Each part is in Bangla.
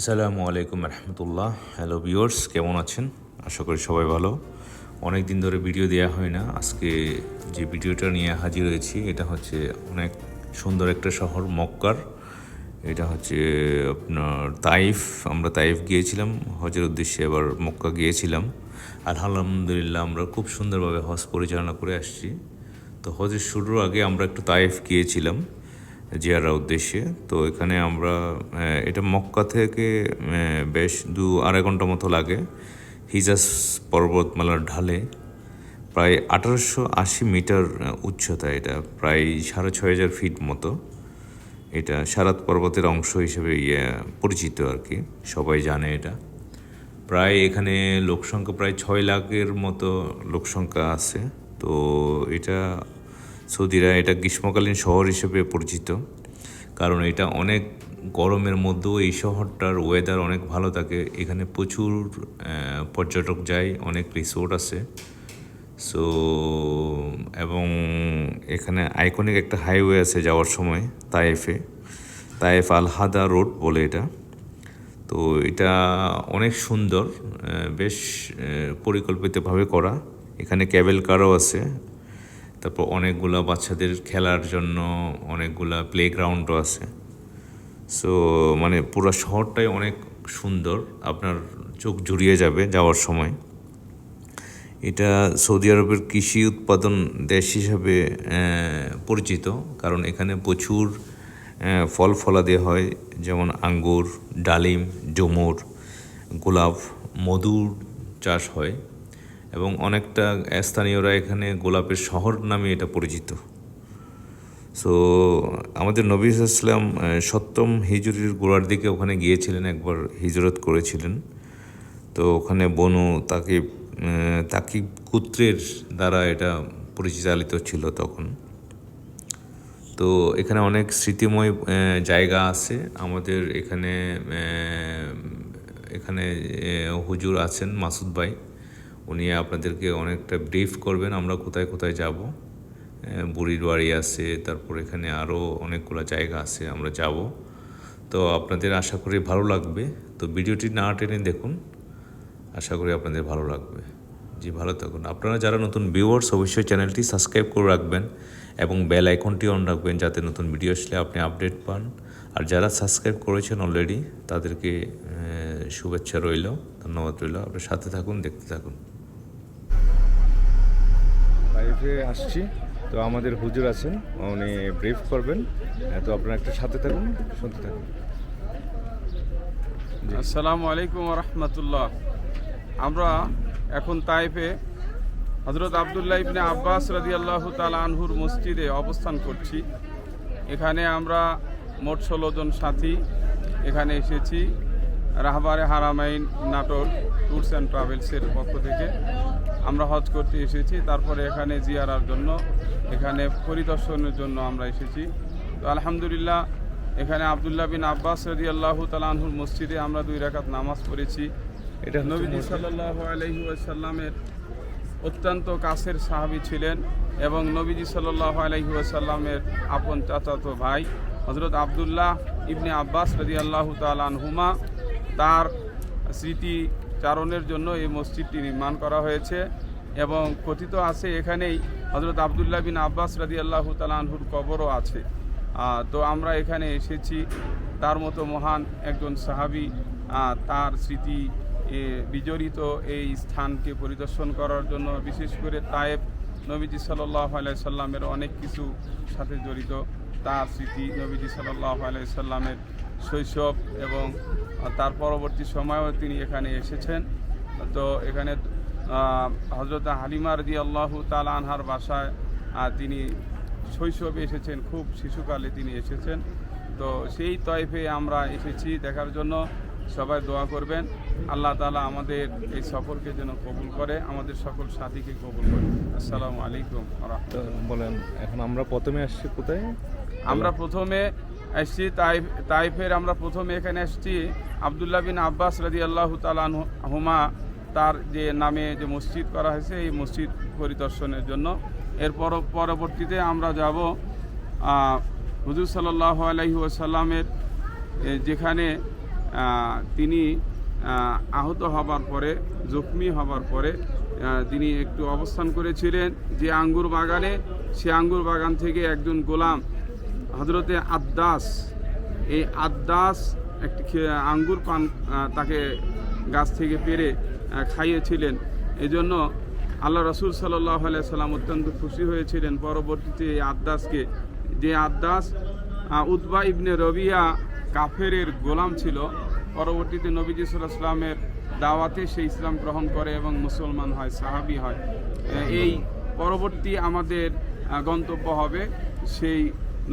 আসসালামু আলাইকুম রহমতুল্লাহ। হ্যালো ভিউয়ার্স কেমন আছেন? আশা করি সবাই ভালো। অনেক দিন ধরে ভিডিও দেওয়া হয় না। আজকে যে ভিডিওটা নিয়ে হাজির হয়েছি, এটা হচ্ছে অনেক সুন্দর একটা শহর, মক্কার। এটা হচ্ছে আপনার তাইফ। আমরা তাইফ গিয়েছিলাম, হজের উদ্দেশ্যে এবার মক্কা গিয়েছিলাম। আলহামদুলিল্লাহ, আমরা খুব সুন্দরভাবে হজ পরিচালনা করে আসছি। তো হজের শুরুর আগে আমরা একটু তাইফ গিয়েছিলাম। জিয়ারা উদ্দেশ্যে। তো এখানে আমরা এটা মক্কা থেকে বেশ দু আড়াই ঘণ্টা মতো লাগে। হিজাজ পর্বতমালার ঢালে। প্রায় আঠারোশো আশি মিটার উচ্চতা এটা। প্রায় সাড়ে ছয় হাজার ফিট মতো। এটা সারাত পর্বতের অংশ হিসেবে ইয়ে পরিচিত আর কি। সবাই জানে এটা। প্রায় এখানে লোকসংখ্যা প্রায় ছয় লাখের মতো লোকসংখ্যা আছে। তো এটা সৌদিরা এটা গ্রীষ্মকালীন শহর হিসেবে পরিচিত। কারণ এটা অনেক গরমের মধ্যেও এই শহরটার ওয়েদার অনেক ভালো থাকে। এখানে প্রচুর পর্যটক যায়, অনেক রিসোর্ট আছে। সো এবং এখানে আইকনিক একটা হাইওয়ে আছে যাওয়ার সময় তায়েফে তায়েফ আল হাদা রোড বলে এটা। তো এটা অনেক সুন্দর বেশ পরিকল্পিতভাবে করা। এখানে ক্যাবেল কারও আছে। তারপর অনেকগুলা বাচ্চাদের খেলার জন্য অনেকগুলা প্লেগ্রাউন্ডও আছে। সো মানে পুরো শহরটাই অনেক সুন্দর। আপনার চোখ জুড়িয়ে যাবে যাওয়ার সময়। এটা সৌদি আরবের কৃষি উৎপাদন দেশ হিসাবে পরিচিত। কারণ এখানে প্রচুর ফল ফলাদি হয়। যেমন আঙ্গুর, ডালিম, ডুমুর, গোলাপ মধুর চাষ হয়। এবং অনেকটা স্থানীয়রা এখানে গোলাপের শহর নামে এটা পরিচিত। সো আমাদের নবী ইসলাম সপ্তম হিজুরির গোড়ার দিকে ওখানে গিয়েছিলেন, একবার হিজরত করেছিলেন। তো ওখানে বনু তাকে তাকিব গোত্রের দ্বারা এটা পরিচালিত ছিল তখন। তো এখানে অনেক স্মৃতিময় জায়গা আছে। আমাদের এখানে এখানে হুজুর আছেন মাসুদ ভাই। উনি আপনাদেরকে অনেকটা ব্রিফ করবেন, আমরা কোথায় কোথায় যাব। বুড়ির বাড়ি আছে, তারপর এখানে আরও অনেকগুলো জায়গা আছে, আমরা যাব। তো আপনাদের আশা করি ভালো লাগবে। তো ভিডিওটি না টেনে দেখুন, আশা করি আপনাদের ভালো লাগবে। জি, ভালো থাকুন। আপনারা যারা নতুন ভিউয়ার্স অবশ্যই চ্যানেলটি সাবস্ক্রাইব করে রাখবেন এবং বেল আইকনটি অন রাখবেন যাতে নতুন ভিডিও আসলে আপনি আপডেট পান। আর যারা সাবস্ক্রাইব করেছেন অলরেডি তাদেরকে শুভেচ্ছা রইল, ধন্যবাদ রইল। আপনার সাথে থাকুন, দেখতে থাকুন। লাইভে আসছি। তো আমাদের হুজুর আছেন, উনি ব্রিফ করবেন। তো আপনারা একটু সাথে থাকুন, শুনতে থাকুন। আসসালামু আলাইকুম রহমতুল্লাহ। আমরা এখন তাইফে হজরত আবদুল্লাহ ইবনে আব্বাস রাজি আল্লাহ আনহুর মসজিদে অবস্থান করছি। এখানে আমরা মোট ষোলো জন সাথী এখানে এসেছি। রাহবারে হারামাইন নাটোর ট্যুরস অ্যান্ড ট্রাভেলসের পক্ষ থেকে। আমরা হজ করতে এসেছি তারপরে এখানে জিয়ারার জন্য এখানে পরিদর্শনের জন্য আমরা এসেছি তো আলহামদুলিল্লাহ এখানে আবদুল্লাহ বিন আব্বাস রদি আল্লাহ তালাহুর মসজিদে আমরা দুই রাকাত নামাজ পড়েছি এটা নবীজি মসজিদ। সাল্লাহ আলহি আসাল্লামের অত্যন্ত কাছের সাহাবি ছিলেন এবং নবীজি সাল্লাহ আলহি আসাল্লামের আপন চাচাতো ভাই হজরত আবদুল্লাহ ইবনে আব্বাস রদি আল্লাহ তালানহুমা তার স্মৃতি চারণের জন্য এই মসজিদটি নির্মাণ করা হয়েছে এবং কথিত আছে এখানেই হজরত আবদুল্লাহ বিন আব্বাস রাদি আল্লাহ তালানহুর কবরও আছে। তো আমরা এখানে এসেছি। তার মতো মহান একজন সাহাবি তার স্মৃতি বিজড়িত এই স্থানকে পরিদর্শন করার জন্য বিশেষ করে তায়েব নবীজি সাল্লাহ সাল্লামের অনেক কিছু সাথে জড়িত। তার স্মৃতি নবীজি সাল্লাহ সাল্লামের শৈশব এবং তার পরবর্তী সময়েও তিনি এখানে এসেছেন। তো এখানে হজরত হালিমা রদি আল্লাহ তাল আনহার বাসায় তিনি শৈশবে এসেছেন খুব শিশুকালে তিনি এসেছেন। তো সেই তয়ফে আমরা এসেছি দেখার জন্য। সবাই দোয়া করবেন। আল্লাহ তালা আমাদের এই সফরকে যেন কবুল করে আমাদের সকল সাথীকে কবুল করে। আসসালামু আলাইকুম বলেন এখন আমরা প্রথমে আসছি কোথায়? আমরা প্রথমে এসছি, তাইফ, তাইফের আমরা প্রথমে এখানে এসছি। আবদুল্লাহ বিন আব্বাস রাজি আল্লাহ হুমা তার যে নামে যে মসজিদ করা হয়েছে, এই মসজিদ পরিদর্শনের জন্য। এর পর, পরবর্তীতে আমরা যাব হুজুর সাল্লাহ আলহি ওসাল্লামের যেখানে তিনি আহত হবার পরে, জখমি হবার পরে তিনি একটু অবস্থান করেছিলেন যে আঙ্গুর বাগানে। সে আঙ্গুর বাগান থেকে একজন গোলাম হজরতে আদ্দাস এই আদ্দাস একটি আঙ্গুর পান তাকে গাছ থেকে পেরে খাইয়েছিলেন। এজন্য আল্লাহ রসুল সাল্লাহ সাল্লাম অত্যন্ত খুশি হয়েছিলেন পরবর্তীতে এই আদ্দাসকে। যে আদ্দাস আহ, উতবা ইবনে রবিয়া কাফেরের গোলাম ছিল। পরবর্তীতে নবীজি সাল্লাহ সাল্লামের দাওয়াতে সে ইসলাম গ্রহণ করে এবং মুসলমান হয় সাহাবি হয়। এই পরবর্তী আমাদের গন্তব্য হবে সেই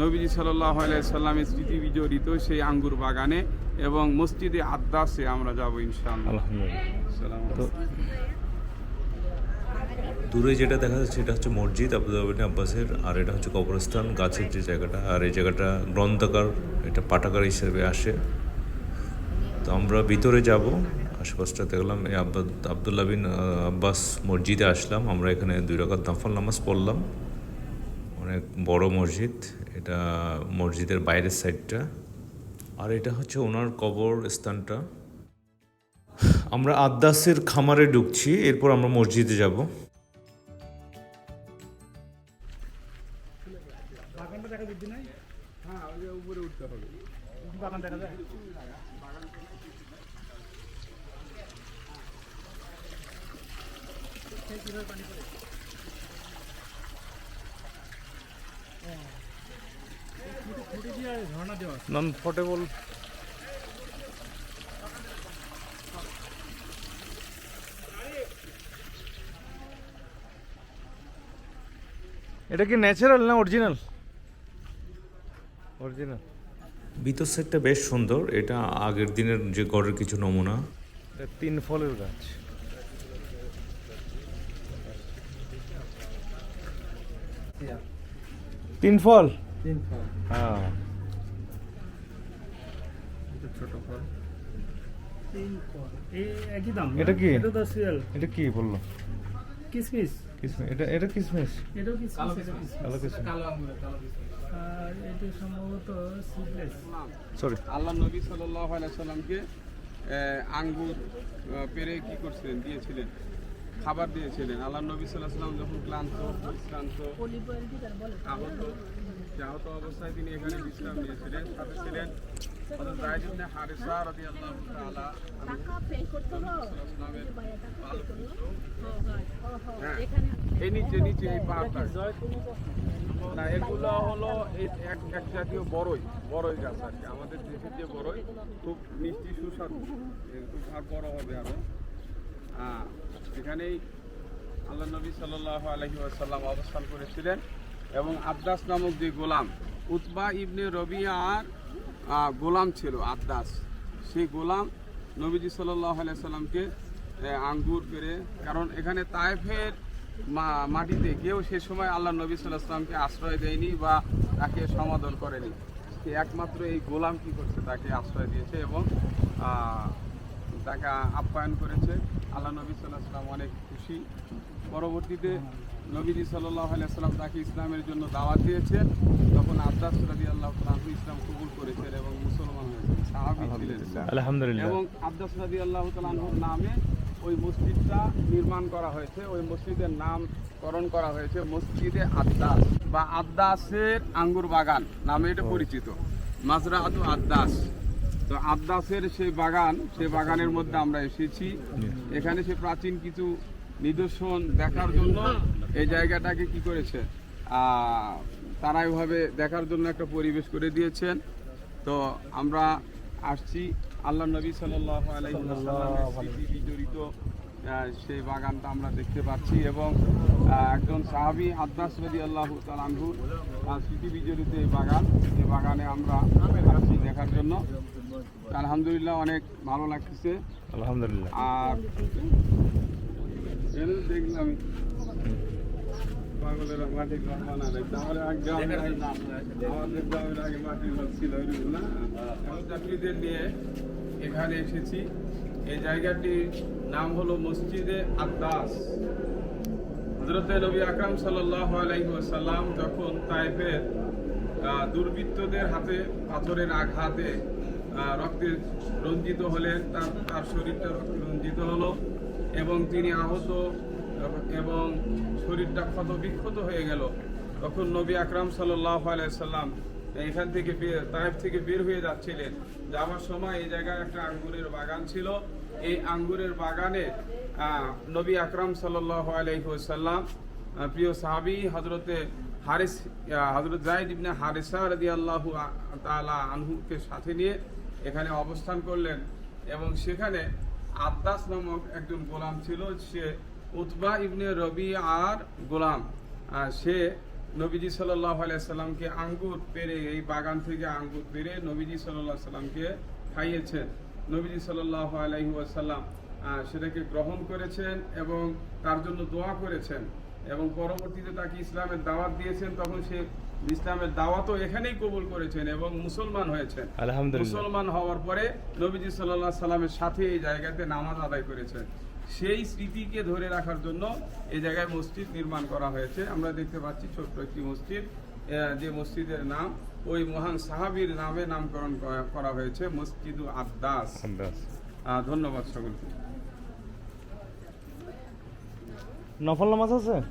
নবীজি সাল্লাহ সাল্লামের স্মৃতি বিজড়িত সেই আঙ্গুর বাগানে এবং মসজিদে আদ্দাসে আমরা যাব ইনশাআল্লাহ। দূরে যেটা দেখা যাচ্ছে এটা হচ্ছে মসজিদ আবুদাবিন আব্বাসের আর এটা হচ্ছে কবরস্থান গাছের যে জায়গাটা আর এই জায়গাটা গ্রন্থাগার এটা পাঠাগার হিসেবে আসে। তো আমরা ভিতরে যাব আশেপাশটা দেখলাম এই আব্বা আবদুল্লাহ বিন আব্বাস মসজিদে আসলাম আমরা এখানে দুই রাকাত নফল নামাজ পড়লাম। অনেক বড় মসজিদ, এটা মসজিদের বাইরের সাইডটা। আর এটা হচ্ছে ওনার কবর স্থানটা। আমরা আদ্দাসের খামারে ঢুকছি, এরপর আমরা মসজিদে যাব। নন পোর্টেবল এটা কি ন্যাচারাল না অরিজিনাল অরিজিনাল ভিতর সেটটা বেশ সুন্দর। এটা আগের দিনের যে গড়ের কিছু নমুনা। এটা তিন ফলের গাছ। তিন ফল? তিন ফল হ্যাঁ ছোট ফল তিন ফল এই একই দাম এটা কি? এটা সিরিয়াল। এটা কি বলল? কিসমিস। কিসমিস? এটা এটা কিসমিস? এটা কিসমিস। কালো কিসমিস। আর এটা সম্ভবত সিডলেস। সরি আল্লাহ নবী সাল্লামকে আঙ্গুর পেরে কি করছিলেন? দিয়েছিলেন। খাবার দিয়েছিলেন। আল্লাহ নবী সাল্লাম যখন ক্লান্ত ক্লান্ত আহত আহত অবস্থায় তিনি এখানে বিশ্রাম নিয়েছিলেন। সাথে ছিলেন হারিসা করতে হবে হ্যাঁ এই নিচে নিচে এই পাহাড়টা না এগুলো হলো এক এক জাতীয় বড়ই বড়ই গাছ আর কি। আমাদের দেশের যে বড়ই খুব মিষ্টি সুস্বাদু। আর বড় হবে আরও। আহ, এখানেই আল্লাহ নবী সাল্লাহ আলহি আসাল্লাম অবস্থান করেছিলেন এবং আব্দাস নামক যে গোলাম, উতবা ইবনে রবি আর গোলাম ছিল আব্দাস। সেই গোলাম নবীজি সাল্লাহ সাল্লামকে আঙ্গুর পেরে কারণ এখানে তায়েফের মাটিতে কেউ সে সময় আল্লাহ নবী সাল্লাহ সাল্লামকে আশ্রয় দেয়নি বা তাকে সমাদর করেনি। একমাত্র এই গোলাম কি করছে? তাকে আশ্রয় দিয়েছে এবং তাকে আপ্যায়ন করেছে। আল্লাহ নবী সাল্লাহ সাল্লাম অনেক খুশি। পরবর্তীতে নবীজি সাল্লাহ সাল্লাম তাকে ইসলামের জন্য দাওয়াত দিয়েছেন। তখন আব্দাস রাজি আল্লাহ তালু ইসলাম কবুল করেছেন এবং মুসলমান হয়েছেন সাহাবি ছিলেন। আলহামদুলিল্লাহ। এবং আব্দাস রাজি আল্লাহ তালুর নামে ওই মসজিদটা নির্মাণ করা হয়েছে। ওই মসজিদের নামকরণ করা হয়েছে মসজিদে আদ্দাস বা আদ্দাসের আঙ্গুর বাগান নামে এটা পরিচিত। মাজরা আতু আদ্দাস তো আদ্দাসের সেই বাগান সেই বাগানের মধ্যে আমরা এসেছি। এখানে সে প্রাচীন কিছু নিদর্শন দেখার জন্য এই জায়গাটাকে কি করেছে? তারা এভাবে দেখার জন্য একটা পরিবেশ করে দিয়েছেন। তো আমরা আসছি। আল্লাহ নবী আলাইহি জড়িত সেই বাগানটা আমরা দেখতে পাচ্ছি এবং একজন সাহাবি আদ্দাস রদি আল্লাহ তালানহু স্মৃতি বিজড়িত এই বাগান। এই বাগানে আমরা আসছি দেখার জন্য। আলহামদুলিল্লাহ অনেক ভালো লাগতেছে। আলহামদুলিল্লাহ। আর দেখলাম। পাগলেরা মাটির ঘর বানালে। তাহলে এক গ্রামের আমাদের গ্রামের আগে মাটির ঘর ছিল এরকম না? চাকরিদের নিয়ে এখানে এসেছি। এই জায়গাটির নাম হলো মসজিদে আদ্দাস। হজরত নবী আকরাম সাল্লাহ আলাইসাল্লাম যখন তাইফের দুর্বৃত্তদের হাতে পাথরের আঘাতে রক্তে রঞ্জিত হলেন তার তার শরীরটা রক্তে রঞ্জিত হলো এবং তিনি আহত এবং শরীরটা ক্ষত বিক্ষত হয়ে গেল। তখন নবী আকরাম সাল্লাহ আলাইসাল্লাম এখান থেকে তাইফ থেকে বের হয়ে যাচ্ছিলেন। যাওয়ার সময় এই জায়গায় একটা আঙ্গুরের বাগান ছিল। এই আঙ্গুরের বাগানে নবী আকরাম সাল্লাহ আলাইসাল্লাম আহ, প্রিয় সাহাবি হজরতে হারিস হজরত জাহিদ ইবনে হারিসা রদি আল্লাহ তালা আনহুকে সাথে নিয়ে এখানে অবস্থান করলেন এবং সেখানে আব্বাস নামক একজন গোলাম ছিল, সে উতবা ইবনে রবি আর গোলাম সে নবীজি সাল্লাহ সাল্লামকে আঙ্গুর পেরে, এই বাগান থেকে আঙ্গুর পেরে নবীজি সাল্লাহ সাল্লামকে খাইয়েছেন। নবীজি সাল্লাহ ওয়াসাল্লাম সেটাকে গ্রহণ করেছেন এবং তার জন্য দোয়া করেছেন এবং পরবর্তীতে তাকে ইসলামের দাওয়াত দিয়েছেন। তখন সে ইসলামের দাওয়াতও এখানেই কবুল করেছেন এবং মুসলমান হয়েছেন। মুসলমান হওয়ার পরে নবীজি সাল্লাহ সাল্লামের সাথে এই জায়গাতে নামাজ আদায় করেছেন। সেই স্মৃতিকে ধরে রাখার জন্য এই জায়গায় মসজিদ নির্মাণ করা হয়েছে। আমরা দেখতে পাচ্ছি ছোট্ট একটি মসজিদ। যে মসজিদের নাম ওই মহান সাহাবীর নামে নামকরণ করা- হয়েছে মসজিদু আন্দাজ ধন্যবাদ সকলকে। নফল নামাজ আছে?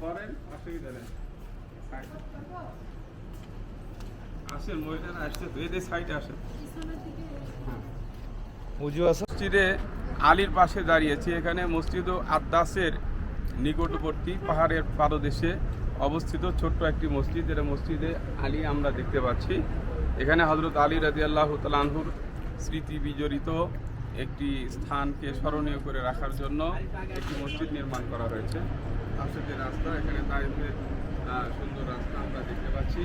করেন অসুবিধা নেই। আসেন মহিলারা আসছে তো এদের সাইডে আসেন। উজু আছে। মসজিদে আলীর পাশে দাঁড়িয়েছি এখানে মসজিদ ও আদাসের নিকটবর্তী পাহাড়ের পাদদেশে অবস্থিত ছোট্ট একটি মসজিদ এটা মসজিদে আলী আমরা দেখতে পাচ্ছি। এখানে হজরত আলী রাজি আল্লাহ তালানহুর স্মৃতি বিজড়িত একটি স্থানকে স্মরণীয় করে রাখার জন্য একটি মসজিদ নির্মাণ করা হয়েছে। পাশে যে রাস্তা এখানে তাইফের আহ, সুন্দর রাস্তা আমরা দেখতে পাচ্ছি।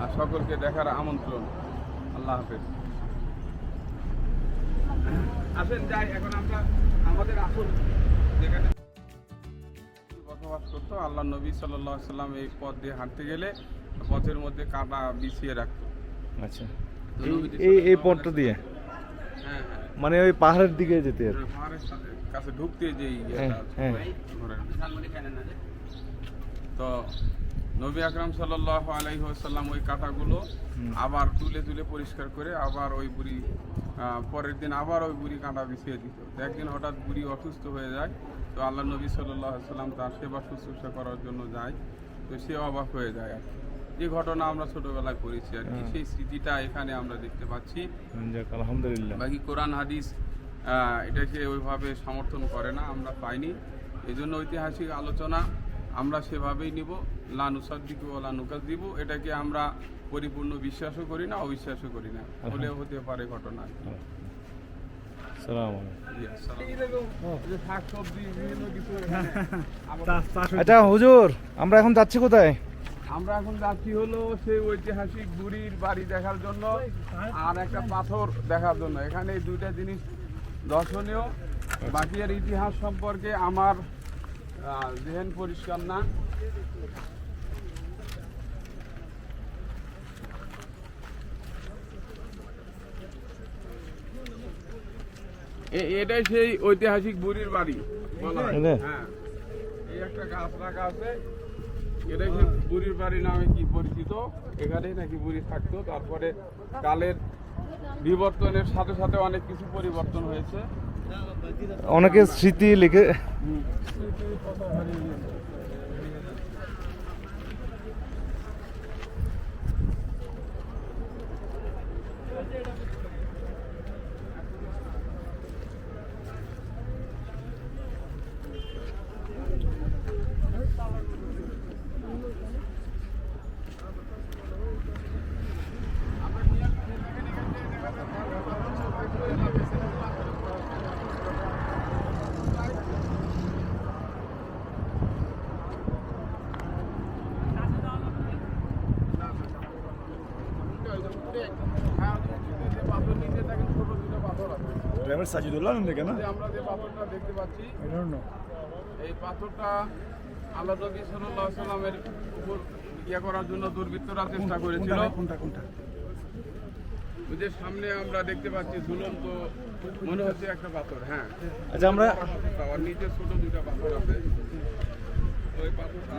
আর সকলকে দেখার আমন্ত্রণ। আল্লাহ হাফেজ। আসেন যাই এখন আমরা আমাদের আসল যেখানে বসবাস করতো আল্লাহ নবী সাল্লাহ সাল্লাম এই পথ দিয়ে হাঁটতে গেলে পথের মধ্যে কাটা বিছিয়ে রাখতো। আচ্ছা। এই- এই পথটা দিয়ে? হ্যাঁ হ্যাঁ। মানে ওই পাহাড়ের দিকে যেতে আর কাছে ঢুকতে যে হ্যাঁ, হ্যাঁ। তো নবী আকরাম সাল্লাহ আলাইসাল্লাম ওই কাঁটাগুলো আবার তুলে তুলে পরিষ্কার করে আবার ওই বুড়ি পরের দিন আবার ওই বুড়ি কাঁটা বিছিয়ে দিত একদিন হঠাৎ বুড়ি অসুস্থ হয়ে যায় তো আল্লাহ নবী সাল্লাহ সাল্লাম তার সেবা শুশ্রূষা করার জন্য যায় তো সে অবাক হয়ে যায় আর কি। যে ঘটনা আমরা ছোটবেলায় পড়েছি আর কি সেই স্মৃতিটা এখানে আমরা দেখতে পাচ্ছি। আলহামদুলিল্লাহ। বাকি কোরআন হাদিস এটাকে ওইভাবে সমর্থন করে না আমরা পাইনি। এই জন্য ঐতিহাসিক আলোচনা আমরা সেভাবেই নিব। লানুসাদ্দিক ও লানুকাস দিব এটাকে আমরা পরিপূর্ণ বিশ্বাসও করি না অবিশ্বাসও করি না। হলেও হতে পারে ঘটনা আচ্ছা হুজুর আমরা এখন যাচ্ছি কোথায়? আমরা এখন যাচ্ছি হলো সেই ঐতিহাসিক বুড়ির বাড়ি দেখার জন্য আর একটা পাথর দেখার জন্য। এখানে এই দুইটা জিনিস দর্শনীয়। বাকি এর ইতিহাস সম্পর্কে আমার জেহেন পরিষ্কার না। এটাই সেই ঐতিহাসিক বুড়ির বাড়ি। বলা। হ্যাঁ। এই একটা গাছ রাখা আছে। এটা কি বুড়ির বাড়ি নামে কি পরিচিত? এখানেই নাকি বুড়ি থাকতো। তারপরে কালের বিবর্তনের সাথে সাথে অনেক কিছু পরিবর্তন হয়েছে। অনেকে স্মৃতি লিখে ড্রাইভার সাজিদুল্লাহ নন্দে কেন? যে আমরা যে পাথরটা দেখতে পাচ্ছি এই পাথরটা আল্লাহ নবী সাল্লাল্লাহু আলাইহি সাল্লামের উপর ইয়ে করার জন্য দুর্বৃত্তরা চেষ্টা করেছিল। কোনটা কোনটা ওই যে সামনে আমরা দেখতে পাচ্ছি ঝুলন্ত মনে হচ্ছে একটা পাথর হ্যাঁ। আচ্ছা আমরা ওর নিচে ছোট দুইটা পাথর আছে। ওই পাথরটা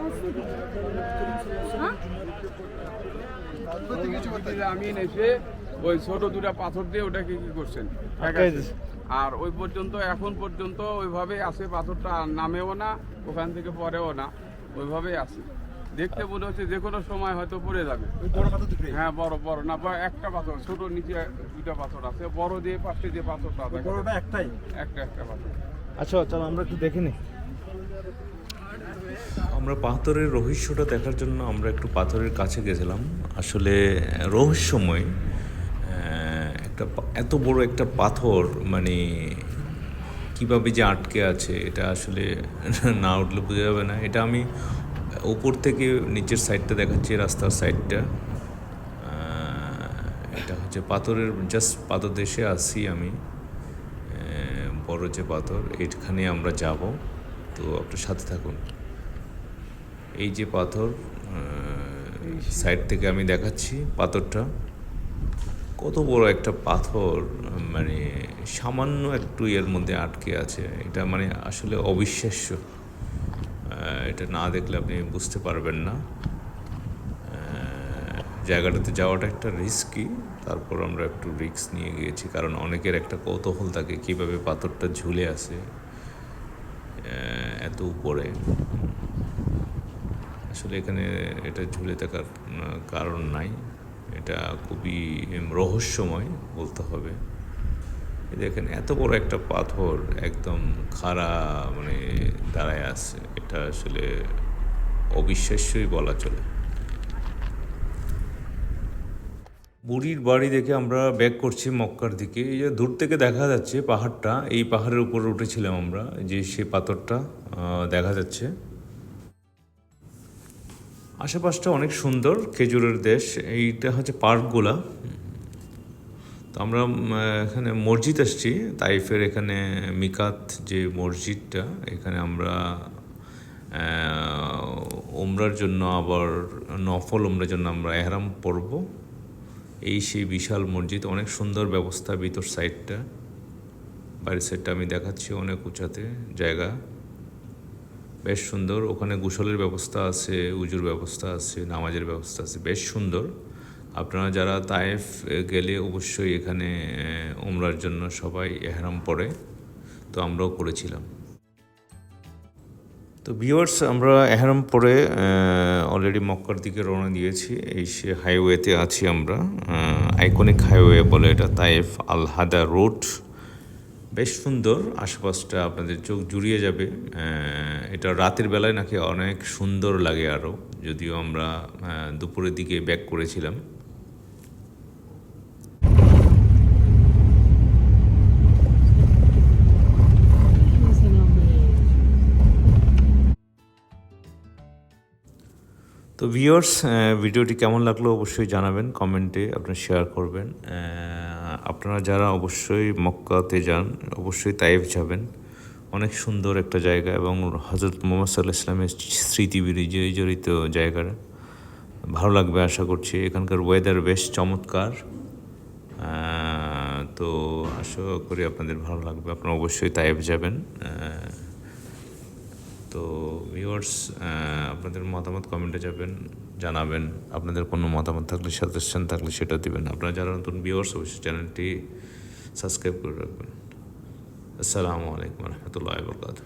আমিন এসে ওই ছোট দুটা পাথর দিয়ে ওটাকে কি করছেন। আর ওই পর্যন্ত এখন পর্যন্ত ওইভাবে আছে পাথরটা নামেও না ওখান থেকে পরেও না ওইভাবেই আছে দেখতে মনে হচ্ছে যে কোনো সময় হয়তো পড়ে যাবে। হ্যাঁ বড় বড় না বা একটা পাথর ছোট নিচে দুইটা পাথর আছে বড় দিয়ে পাশে যে পাথরটা আছে বড়টা একটাই? একটা একটা পাথর। আচ্ছা চলো আমরা একটু দেখে নিই আমরা পাথরের রহস্যটা দেখার জন্য আমরা একটু পাথরের কাছে গেছিলাম। আসলে রহস্যময় একটা এত বড় একটা পাথর মানে কীভাবে যে আটকে আছে, এটা আসলে না উঠলে বোঝা যাবে না। এটা আমি উপর থেকে নিচের সাইডটা দেখাচ্ছি, রাস্তার সাইডটা এটা হচ্ছে পাথরের জাস্ট পাথর দেশে আসি আমি বড় যে পাথর এইখানে আমরা যাব। তো আপনার সাথে থাকুন। এই যে পাথর সাইড থেকে আমি দেখাচ্ছি পাথরটা। কত বড় একটা পাথর মানে সামান্য একটু এর মধ্যে আটকে আছে। এটা মানে আসলে অবিশ্বাস্য। এটা না দেখলে আপনি বুঝতে পারবেন না। জায়গাটাতে যাওয়াটা একটা রিস্কি তারপর আমরা একটু রিস্ক নিয়ে গিয়েছি কারণ অনেকের একটা কৌতূহল থাকে কীভাবে পাথরটা ঝুলে আহ, এত উপরে। আসলে এখানে এটা ঝুলে থাকার কারণ নাই। এটা খুবই রহস্যময় বলতে হবে। দেখেন, এত বড় একটা পাথর একদম খাড়া মানে দাঁড়ায় আছে। এটা আসলে অবিশ্বাস্যই বলা চলে। বুড়ির বাড়ি দেখে আমরা ব্যাক করছি মক্কার দিকে। এই যে দূর থেকে দেখা যাচ্ছে পাহাড়টা, এই পাহাড়ের উপরে উঠেছিলাম আমরা যে সে পাথরটা দেখা যাচ্ছে। আশেপাশটা অনেক সুন্দর, খেজুরের দেশ, এইটা হচ্ছে পার্কগুলা। তো আমরা এখানে মসজিদ আসছি, তাইফের এখানে মিকাত যে মসজিদটা, এখানে আমরা ওমরার জন্য আবার নফল ওমরার জন্য আমরা এহরাম পরব। এই সেই বিশাল মসজিদ, অনেক সুন্দর ব্যবস্থা ভিতর সাইডটা বাইরের সাইডটা আমি দেখাচ্ছি অনেক উঁচাতে, জায়গা। বেশ সুন্দর। ওখানে গোসলের ব্যবস্থা আছে, উজুর ব্যবস্থা আছে, নামাজের ব্যবস্থা আছে, বেশ সুন্দর। আপনারা যারা তায়েফ গেলে অবশ্যই এখানে ওমরার জন্য সবাই এহরাম পড়ে। তো আমরাও করেছিলাম। তো ভিউয়ার্স, আমরা এহরাম পরে অলরেডি মক্কার দিকে রওনা দিয়েছি। এই সে হাইওয়েতে আছি আমরা আইকনিক হাইওয়ে বলে এটা তাইফ আল হাদা রোড বেশ সুন্দর, আশেপাশটা আপনাদের চোখ জুড়িয়ে যাবে। এটা রাতের বেলায় নাকি অনেক সুন্দর লাগে আরও যদিও আমরা দুপুরের দিকে ব্যাক করেছিলাম। তো ভিউয়ার্স ভিডিওটি কেমন লাগল অবশ্যই জানাবেন কমেন্টে আপনারা শেয়ার করবেন। আপনারা যারা অবশ্যই মক্কাতে যান, অবশ্যই তাইফ যাবেন। অনেক সুন্দর একটা জায়গা এবং হজরত মোহাম্মদ সাল্লাহ ইসলামের স্মৃতি জড়িত জায়গাটা। ভালো লাগবে আশা করছি। এখানকার ওয়েদার বেশ চমৎকার। তো আশা করি আপনাদের ভালো লাগবে। আপনারা অবশ্যই তাইফ যাবেন। তো ভিউয়ার্স আপনাদের মতামত কমেন্টে যাবেন। জানাবেন, আপনাদের কোনো মতামত থাকলে, সাজেশন থাকলে সেটা দেবেন। আপনারা যারা নতুন ভিউয়ার্স অবশ্যই চ্যানেলটি সাবস্ক্রাইব করে রাখবেন। আসসালামু আলাইকুম রহমতুল্লাহ বরকাত